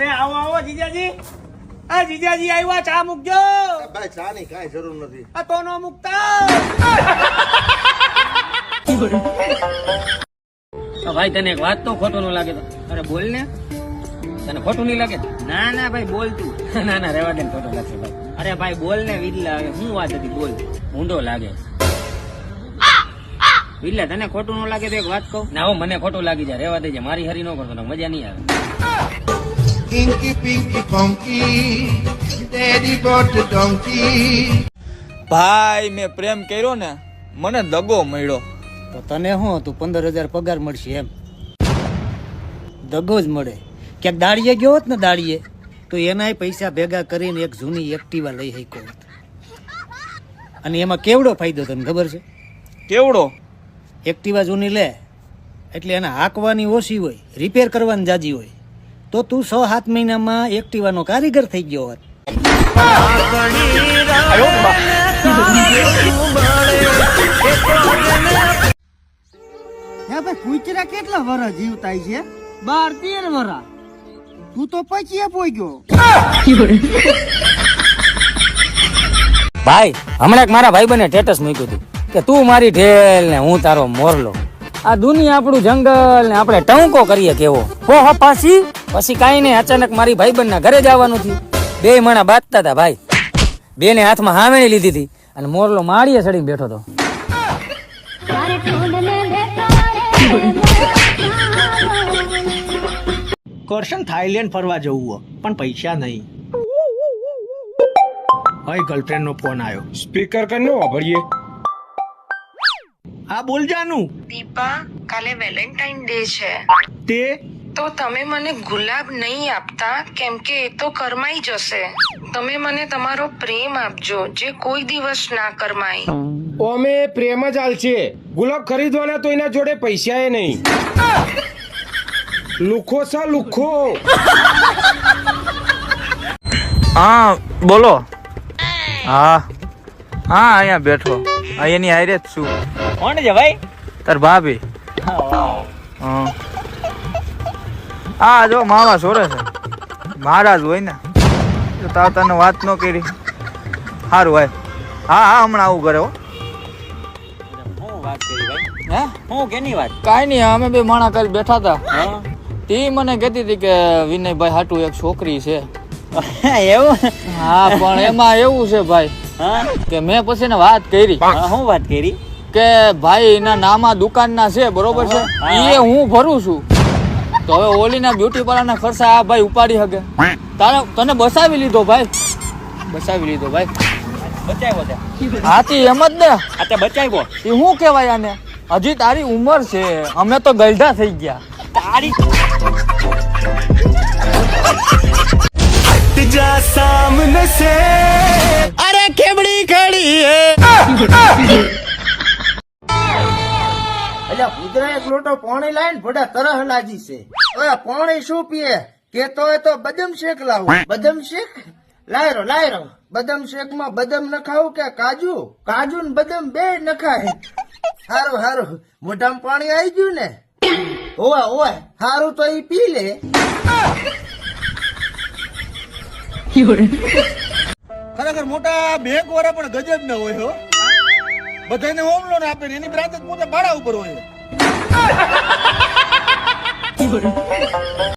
રે આવો આવો જીજાજી. આ જીજાજી આવ્યા ચા મૂકજો. ભાઈ ચા ની કાંઈ જરૂર નથી. આ તો નો મૂકતા. ભાઈ તને એક વાત તો ખોટું ન લાગે તો. અરે બોલ ને. તને ખોટું નહીં લાગે? ના ના ભાઈ બોલ તું. ના ના રેવા દે ખોટું લાગશે ભાઈ. અરે ભાઈ બોલ ને હવે શું વાત હતી બોલ. ઊંડો લાગે. વિરલા તને ખોટું ન લાગે તો એક વાત કહું. ના હો મને ખોટું લાગી જાય રેવા દેજે મારી હરી ન કરતો તો મજા નહીં આવે. Inky Pinky Punky, Daddy got a donkey. ભાઈ મેં પ્રેમ કર્યો ને મને દગો મળ્યો. તો તને શું હતું? પંદર હજાર પગાર મળશે એમ. દગો જ મળે. ક્યાંક દાડીએ ગયો હોત ને દાડીએ તો એનાય પૈસા ભેગા કરીને એક જૂની એક્ટિવા લઈ શક્યો હોત. અને એમાં કેવડો ફાયદો તને ખબર છે? કેવડો? એક્ટિવા જૂની લે એટલે એને હાંકવાની ઓછી હોય રિપેર કરવાની જાજી હોય. તો તું છ સાત મહિનામાં એક્ટિવાનો કારીગર થઈ ગયો હોત. હે ભાઈ કુચરા કેટલા વરસ જીવતા છે? બાર તેર વરા તું તો પછી પોઈ ગયો ભાઈ હમણાં એક મારા ભાઈ બને સ્ટેટસ મૂક્યું હતું કે તું મારી ઢેલ ને હું તારો મોરલો. આ દુનિયા આપણું જંગલ ને આપણે ટંકો કરીએ કેવો. હો હો પાછી? પછી કાંઈ નહીં અચાનક મારી ભાઈ ઘરે જવાનું થયું. બે મણા બાંધતા હતા ભાઈ. બે ને હાથમાં હામેણી લીધી હતી અને મોરલો માળીએ ચડીને બેઠો હતો કરશન થાઈલેન્ડ ફરવા જવું પણ પૈસા નહીં. હોય ગર્લફ્રેન્ડ નો ફોન આવ્યો સ્પીકર કરનો વાપરીએ. હા બોલ જાનું. દીપા કાલે વેલેન્ટાઇન ડે છે. તે? તો તમે મને ગુલાબ નહીં આપતા કેમ કે એ તો કરમાઈ જશે. તમે મને તમારો પ્રેમ આપજો જે કોઈ દિવસ ના કરમાય. અમે પ્રેમ જ આલશે ગુલાબ ખરીદવાના તો એના જોડે પૈસા એ નહીં. લુખો સા લુખો. હા બોલો. હા. હા અહીંયા બેઠો. અહીંયાની એની હારે જ છું. કોણ છે ભાઈ? તાર ભાભી. હા. હા. જો મામા સોરે છે. મહારાજ હોય ને તો તાર તને વાત ન કરી. સારું ભાઈ હા હા હમણાં આવું કરે હો. શું વાત કરી ભાઈ? હે? હું કેની વાત? કાંઈ નહીં અમે બે માણા કાલ બેઠા હતા. તે મને કહેતી હતી કે વિનયભાઈ હાટુ એક છોકરી છે. એવું? હા પણ એમાં એવું છે ભાઈ કે મેં પછી વાત કરી. શું વાત કરી? કે ભાઈ એના નામા દુકાનના છે બરોબર છે? એ હું ભરું છું. તો હવે ઓલીના બ્યુટી પાર્લરના ખર્ચા આ ભાઈ ઉપાડી શકે. તારે તને બસાવી લીધો ભાઈ? બસાવી લીધો ભાઈ. બચાવ્યો તે. હાથી એમ જ ને. આ તે બચાવ્યો. એ શું કહેવાય આને? હજી તારી ઉંમર છે. અમે તો ગલઢા થઈ ગયા. તારી અરે ખેબડી ખડી એટલે કુદરા એક લોટો પાણી લાવીને ભડા તરહ લાજી છે. પાણી શું પીએ? કેતો હોય તો બદામ શેક લાવો. બદામ શેક? લાયરો લાયરો. બદામ શેકમાં બદામ નખાવું કે કાજુ? કાજુ ને બદામ બે નખાય. હારું હારું. મોઢામાં પાણી આવી ગયું ને? ઓવા ઓવા હારું તો ઈ પી લે. ખરેખર મોટા બેંક વાળા પણ ગજબ ના હોય હો. બધાને હોમ લોન આપે એની બ્રાન્ચ પોતે ભાડા ઉપર હોય. 有人哈哈哈哈哈哈哈哈哈人